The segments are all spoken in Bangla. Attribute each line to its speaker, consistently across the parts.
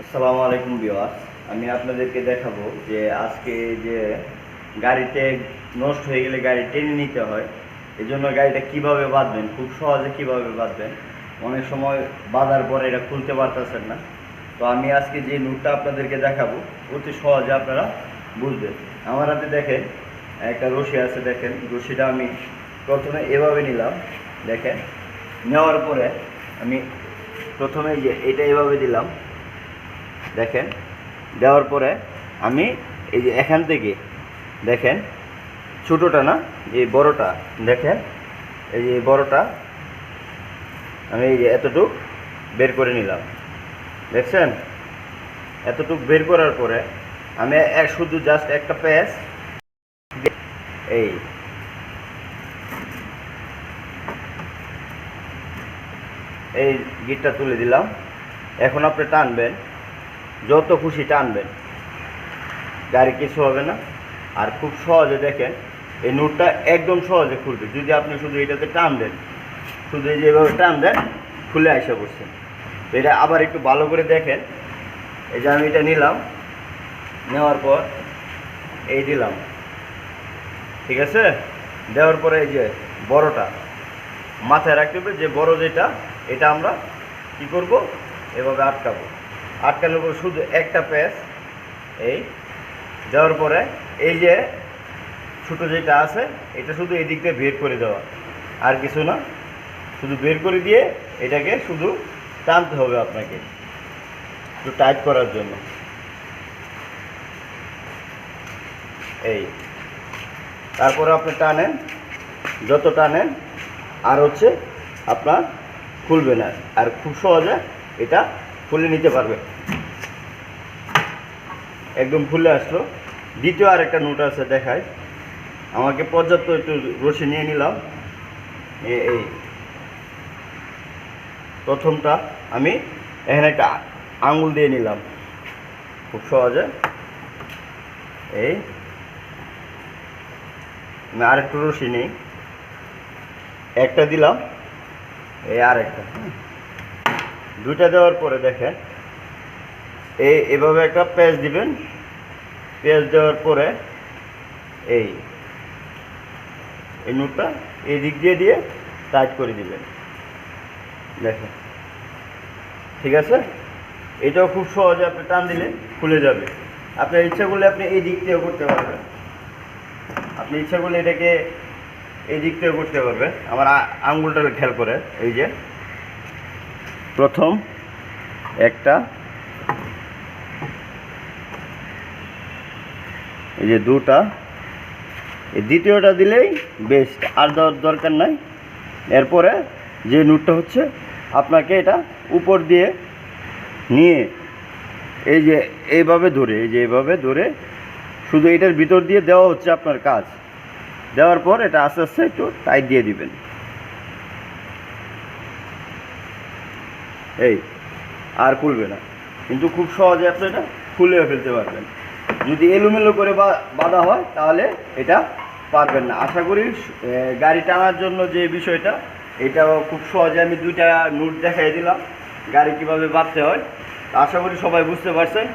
Speaker 1: আসসালামু আলাইকুম বিওয়াস আমি আপনাদেরকে দেখাবো যে আজকে যে গাড়িতে নষ্ট হয়ে গেলে গাড়ি টেনে নিতে হয় এই জন্য গাড়িটা কীভাবে বাঁধবেন, খুব সহজে কীভাবে বাঁধবেন? অনেক সময় বাঁধার পরে এটা খুলতে পারতেছেন না। তো আমি আজকে যে নুটটা আপনাদেরকে দেখাবো, অতি সহজে আপনারা বুঝবেন। আমার হাতে দেখেন, একটা রশি আছে দেখেন, রশিটা আমি প্রথমে এভাবে নিলাম, দেখেন। নেওয়ার পরে আমি প্রথমে যে এটা এভাবে দিলাম দেখেন, দেওয়ার পরে আমি এই যে এখান থেকে, দেখেন, ছোটোটা না এই বড়টা, দেখেন, এই যে বড়টা, আমি এই যে এতটুক বের করে নিলাম। দেখছেন? এতটুক বের করার পরে আমি শুধু জাস্ট একটা প্যাচ এই এই গিটটা তুলে দিলাম। এখন আপনি টানবেন। যত খুশি টানবেন। গাড়ি কিছু হবে না। আর খুব সহজে দেখেন, এই নোটটা একদম সহজে খুলবে। যদি আপনি শুধু এটাতে টান দেন, শুধু এই যেভাবে টান দেন, খুলে আসা তো এটা আবার একটু ভালো করে দেখেন। এই যে আমি এটা নিলাম, নেওয়ার পর এই দিলাম। ঠিক আছে? দেওয়ার পরে এই যে বড়টা মাথায় রাখতে হবে, যে বড় যেটা, এটা আমরা কি করব? এভাবে আটকাবো। আটকানোর পর শুধু একটা প্যাচ, এই দেওয়ার পরে এই যে ছোটো যেটা আছে, এটা শুধু এই দিক দিয়ে বের করে দেওয়া, আর কিছু না। শুধু বের করে দিয়ে এটাকে শুধু টানতে হবে আপনাকে, একটু টাইট করার জন্য। এই, তারপরে আপনি টানেন, যত টানেন, আর হচ্ছে আপনার খুলবে না, আর খুব সহজে এটা খুলে নিতে পারবে। একদম খুলে আসলো। দ্বিতীয় আর একটা নোট আছে দেখায় আমাকে পর্যাপ্ত একটু রশি নিয়ে নিলাম। এই। প্রথমটা আমি এখানে একটা আঙুল দিয়ে নিলাম। খুব সহজে। এই। আমি আরেকটু রশি নেই। একটা দিলাম। এই আর একটা দুইটা দেওয়ার পরে দেখেন, এই এভাবে একটা পেঁয়াজ দিবেন, পেঁয়াজ দেওয়ার পরে এই এই নোটটা এই দিক দিয়ে দিয়ে টাইট করে দিবেন। দেখেন, ঠিক আছে? এটাও খুব সহজে আপনি টান দিলে খুলে যাবে। আপনার ইচ্ছা করলে আপনি এই দিক থেকেও করতে পারবেন। আপনি ইচ্ছা করলে এটাকে এই দিক থেকে করতে পারবেন। আমার আ- আঙ্গুলটা খেয়াল করে এই যে। প্রথম একটা। এই যে দুটা। দ্বিতীয়টা দিলেই বেস্ট আর দেওয়ার দরকার নাই। এরপরে যে নুটটা হচ্ছে, আপনাকে এটা উপর দিয়ে নিয়ে এই যে এইভাবে ধরে, এই যে এইভাবে ধরে শুধু এটার ভিতর দিয়ে দেওয়া হচ্ছে আপনার কাজ। দেওয়ার পর এটা আস্তে আস্তে একটু টাইট দিয়ে দিবেন। এই, আর খুলবে না। কিন্তু খুব সহজে আপনি এটা খুলেও ফেলতে পারবেন। যদি এলোমেলো করে বাঁধা হয়, তাহলে এটা পারবেন না। আশা করি গাড়ি টানার জন্য যে বিষয়টা, এটাও খুব সহজে আমি দুইটা নোট দেখাই দিলাম, গাড়ি কীভাবে বাঁধতে হয়। আশা করি সবাই বুঝতে পারছেন।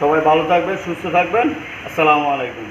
Speaker 1: সবাই ভালো থাকবেন, সুস্থ থাকবেন। আসসালামু আলাইকুম।